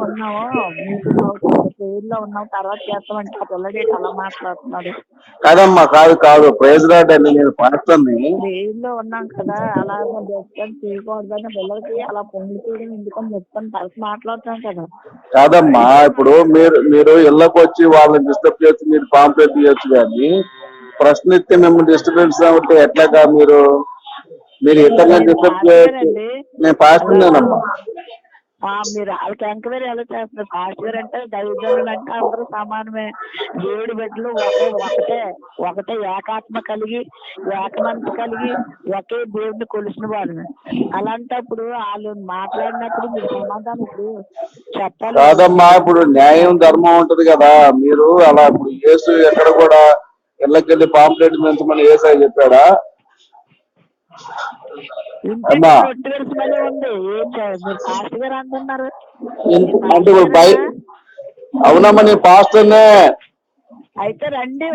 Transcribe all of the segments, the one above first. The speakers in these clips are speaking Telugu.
ఉన్నావు? ప్రేయర్లో ఉన్నావు? తర్వాత చేస్తామంటే ఆ పిల్లడేటి అలా మాట్లాడుతున్నాడు. కాదమ్మా కాదు కాదు. ప్రైజ్ రాడ్ అండి నేను పాస్టర్ని ప్రేయర్లో ఉన్నాం కదా అలా చెప్తాను చేయకూడదని పిల్లలకి అలా పొంగి చేయడం ఎందుకని చెప్తాను కలిసి మాట్లాడుతాం కదా. కాదమ్మా ఇప్పుడు మీరు మీరు ఇళ్ళకి వచ్చి వాళ్ళని డిస్టర్బ్ చేసి మీరు పాంప్లెట్ చేయొచ్చు కానీ ప్రశ్న ఇస్తే మిమ్మల్ని డిస్టర్బెన్స్ ఉంటే ఎట్లాగా మీరు? మీరు ఇతరులను డిస్టర్బ్ చేయొచ్చు. నేను పాస్టర్నేనమ్మా ఆ, మీరు వాళ్ళకి ఎంక్వైరీ ఎలా చేస్తున్నారు? ఫాస్ట్ అంటే దైవజనులు అంటే అందరూ సమానమే. దేవుడి బిడ్డలు ఒకే ఒకటే ఒకటే ఏకాత్మ కలిగి ఏకమంత కలిగి ఒకే దేవుడిని కొలిసిన వాళ్ళని అలాంటప్పుడు వాళ్ళు మాట్లాడినప్పుడు మీరు సమాధానం ఇప్పుడు చెప్పాలి. కాదమ్మా ఇప్పుడు న్యాయం ధర్మం ఉంటది కదా. మీరు అలా ఇప్పుడు యేసు ఎక్కడ కూడా ఇళ్ళకెళ్ళి పాంప్లెట్ పెంచమని ఏసై చెప్పాడా? అంటే బై అవునమ్మా నేను పాస్టర్నే. అయితే రండి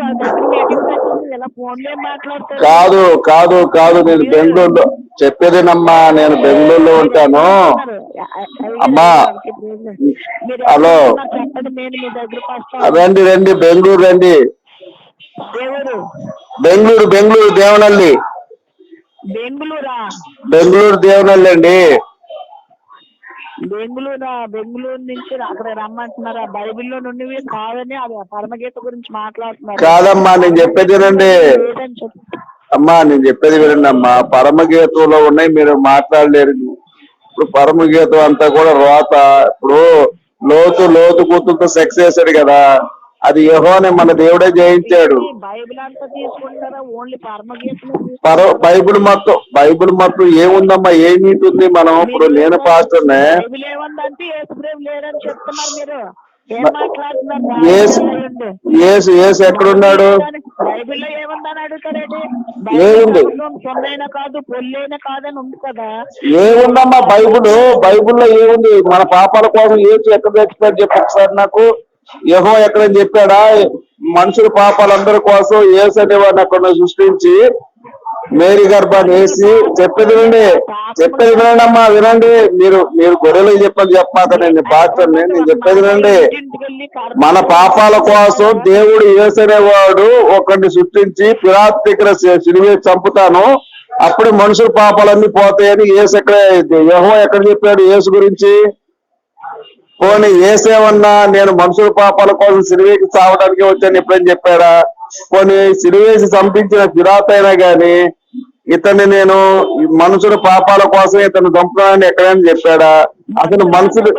కాదు కాదు కాదు. నేను బెంగళూరులో చెప్పేదేనమ్మా నేను బెంగళూరులో ఉంటాను. అమ్మా. హలో. రండి రండి. బెంగళూరు రండి. బెంగళూరు బెంగళూరు దేవనల్లి. బెంగుళూరా? బెంగళూరు దేవనల్లి అండి. బెంగుళూరా? బెంగుళూరు నుంచి అక్కడ రమ్మంటున్నారు? బైబిల్లో నుండి కాదని అది పరమగీత గురించి మాట్లాడుతున్నారు. కాదమ్మా నేను చెప్పేది వినండి. అమ్మా నేను చెప్పేది వినండి అమ్మా. పరమగీతంలో ఉన్నాయి మీరు మాట్లాడలేరు. ఇప్పుడు పరమగీతం అంతా కూడా రోత. ఇప్పుడు లోతు లోతు కూతురుతో సెక్స్ చేశాడు కదా. అది యెహోవానే మన దేవుడే జయించాడు. పర బైబిల్ మొత్తం బైబిల్ మొత్తం ఏముందమ్మా ఏం నీతి ఉంది మనం ఇప్పుడు నేను పాస్టర్నే. బైబిల్ ఏముందంటే యేసుప్రేమ లేరని చెప్తున్నారు మీరు. ఏం మాట్లాడుతున్నారు? యేసు యేసు యేసు ఎక్కడున్నాడు? ఏముంది? ఏముందమ్మా బైబిల్? బైబిల్లో ఏముంది? మన పాపాల కోసం ఏసు ఎక్కడ చచ్చిపోయాడు చెప్పు ఒకసారి నాకు. యహో ఎక్కడని చెప్పాడా? మనుషుల పాపాలందరి కోసం ఏసు అనేవాడిని అక్కడ సృష్టించి మేరీ గర్భాన్ని వేసి చెప్పేది వినండి. చెప్పేది వినండి అమ్మా వినండి. మీరు మీరు గొర్రెలు చెప్పని చెప్పాక నేను పాస్టర్ని నేను చెప్పేది వినండి. మన పాపాల కోసం దేవుడు ఏసనేవాడు ఒకరిని సృష్టించి పిరాత్ దగ్గర సినిమా చంపుతాను. అప్పుడు మనుషుల పాపాలన్నీ పోతాయని ఏసు ఎక్కడ యహో ఎక్కడ చెప్పాడు యేసు గురించి? పోనీ ఏసేమన్నా నేను మనుషుల పాపాల కోసం సినివేకి చావడానికి వచ్చాను ఎప్పుడని చెప్పాడా? పోనీ సినివేసి చంపించిన పిరాత్ అయినా గాని ఇతన్ని నేను మనుషుల పాపాల కోసం ఇతను చంపుతానని ఎక్కడైనా చెప్పాడా? అసలు మనుషులు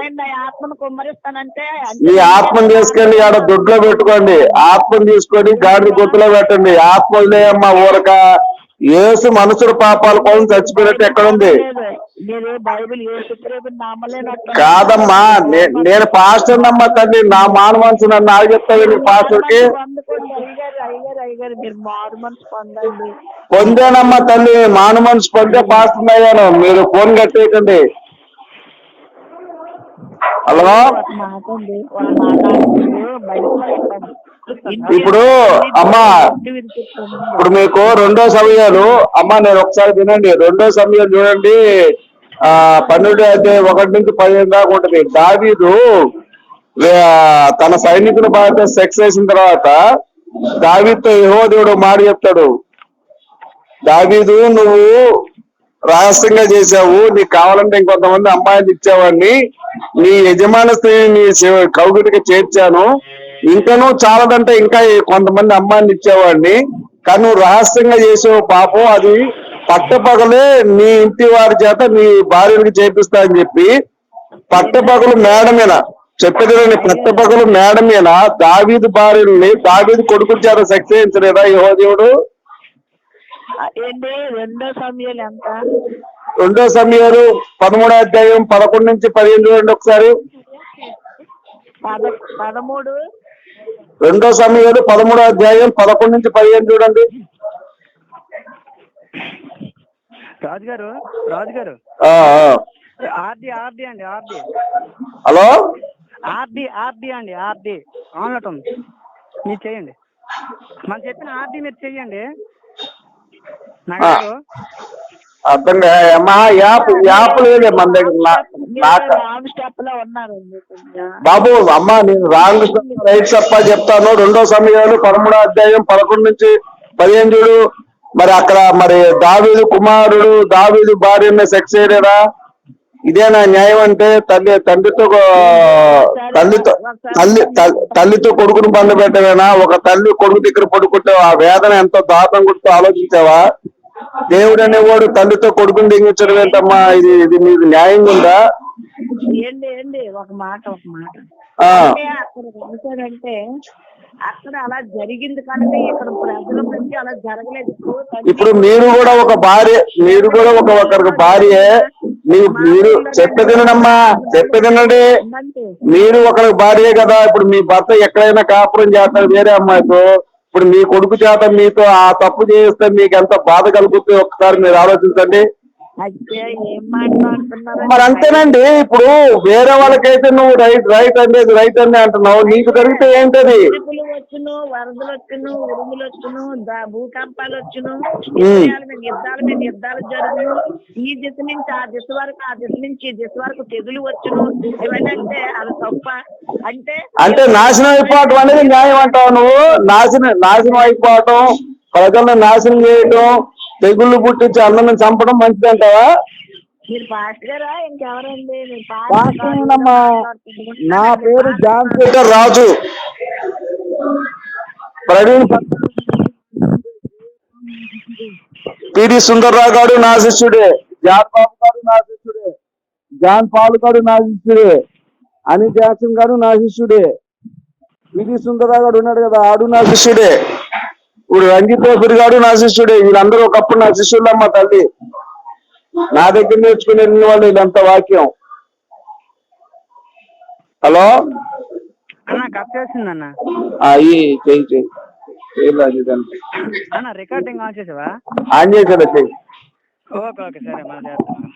మీ ఆత్మను తీసుకెళ్ళి ఆడ దొడ్లో పెట్టుకోండి. ఆత్మను తీసుకొని గాడి గుర్తులో పెట్టండి. ఆత్మ వదిలేయమ్మా ఊరక. ఏసు మనుషుల పాపాల కోసం చచ్చిపోయినట్టు ఎక్కడుంది? కాదమ్మా నేను పాస్టర్ నమ్మా తల్లి నా మానవంశు నన్ను ఆగి చెప్తావు పాస్టర్కి మనసు పొందానమ్మా తల్లి మాను మనసు పొందే పాస్టర్ అయ్యాను మీరు ఫోన్ కట్టేయకండి. హలో? ఇప్పుడు అమ్మా ఇప్పుడు మీకు రెండో సమయాలు. అమ్మ నేను ఒకసారి వినండి. రెండో సమయం చూడండి. ఆ పన్నెండు అయితే ఒకటి నుంచి పదిహేను దాకా ఉంటది. దావీదు తన సైనికుల బాధ్యత సెక్స్ చేసిన తర్వాత దావీదుతో యెహోవా దేవుడు మాట చెప్తాడు. దావీదు నువ్వు రహస్యంగా చేశావు. నీకు కావాలంటే ఇంకొంతమంది అమ్మాయిలు ఇచ్చేవాడిని. నీ యజమాన స్త్రీని నీ కౌగిటికి చేర్చాను. ఇంకనూ చాలదంటే ఇంకా కొంతమంది అమ్మాయిని ఇచ్చేవాడిని. కానీ నువ్వు రహస్యంగా చేసావు పాపం అది పట్టపగలే నీ ఇంటి వారి చేత నీ భార్యకి చేపిస్తా అని చెప్పి పట్టపగలు మేడ మీద చెప్పేది పట్టపగలు మేడ మీద దావీదు భార్యని దావీదు కొడుకుల చేత సెక్స్ చేయించలేదా యహో దేవుడు రెండో సమయాలు ఎంత? రెండో సమయాలు పదమూడో అధ్యాయం పదకొండు నుంచి పదిహేను చూడండి ఒకసారి. పద పదమూడు రెండో సమయాలు పదమూడో అధ్యాయం పదకొండు నుంచి పదిహేను చూడండి. రాజుగారు రాజుగారు. ఆర్డి ఆర్డి అండి ఆర్డి. హలో? ఆర్డి ఆర్డి అండి ఆర్డి. ఆన్లైట్ ఉంది మీరు చేయండి. మనం చెప్పిన ఆర్డి మీరు చెయ్యండి అర్థం యాప్ యాప్ లేదే మన దగ్గర. నా-. బాబు అమ్మ నేను రాంగ్ రైట్ తప్ప చెప్తాను. రెండో సమయాలు పదమూడో అధ్యాయం పదకొండు నుంచి పదిహేను చూడు. మరి అక్కడ మరి దావీదు కుమారుడు దావీదు భార్యని సెక్స్ చేయలేదా? ఇదేనా న్యాయం అంటే తల్లి తండ్రితో తల్లితో తల్లి తల్- తల్లితో కొడుకుని బంధ పెట్టవేనా ఒక తల్లి కొడుకు దగ్గర పడుకుంటే ఆ వేదన ఎంతో దాతం కొడుతూ ఆలోచించావా? దేవుడు అనేవాడు తల్లితో కొడుకుని దింగించడం ఏంటమ్మా? ఇది ఇది మీకు న్యాయంగా ఉందా? ఏంటి ఒక మాట ఒక మాట. అక్కడ రాశాడంటే అక్కడ అలా జరిగింది కనుక ఇక్కడ ప్రజల మధ్య అలా జరగలేదు. ఇప్పుడు మీరు కూడా ఒక భార్య మీరు కూడా ఒక ఒకరికి భార్య మీరు చెప్పేదినమ్మా చెప్పేదినండి మీరు ఒకరికి భార్యే కదా ఇప్పుడు మీ భర్త ఎక్కడైనా కాపురం చేస్తారు వేరే అమ్మాయితో ఇప్పుడు మీ కొడుకు చేత మీతో ఆ తప్పు చేస్తే మీకు ఎంత బాధ కలుగుతుంది ఒకసారి మీరు ఆలోచించండి. మరి అంతేనండి ఇప్పుడు వేరే వాళ్ళకైతే నువ్వు రైట్ రైట్ అనేది రైట్ అని అంటున్నావు. నీకు జరిగితే ఏంటది? వచ్చును వరదలు వచ్చును ఉరుములు వచ్చును భూకంపాలు వచ్చును. యుద్ధాల మీద యుద్ధాల జరుగును. ఈ దిశ నుంచి ఆ దిశ వరకు ఆ దిశ నుంచి దిశ వరకు తెగులు వచ్చును. ఇవన్నీ అంటే అది తప్ప. అంటే అంటే నాశనం అయిపోవటం అనేది న్యాయం అంటావు నువ్వు. నాశనం నాశనం అయిపోవటం ప్రజలను నాశనం చేయటం తెగుళ్ళు పుట్టించి అందరిని చంపడం మంచిది అంటావా. నా పేరు John Raju. Praveen P D Sundarrao గారు నా శిష్యుడే. జాన్ బాబు గారు నా శిష్యుడే. జాన్ పాల్ గారు నా శిష్యుడే. అని జాక్సన్ గారు నా శిష్యుడే. పిడి సుందర్రావు గారు ఉన్నాడు కదా ఆడు నా శిష్యుడే. ఇప్పుడు రంజితోపిరి గారు నా శిష్యుడే. వీళ్ళందరూ ఒకప్పుడు నా శిష్యులమ్మ తల్లి. నా దగ్గర నేర్చుకుని వాళ్ళు వీళ్ళంతా వాక్యం. హలో? చెయ్యి చెయ్యి. రికార్డింగ్ ఆన్ చేసావా? ఆన్ చెయ్యి. ఓకే ఓకే సరే చేస్తాను.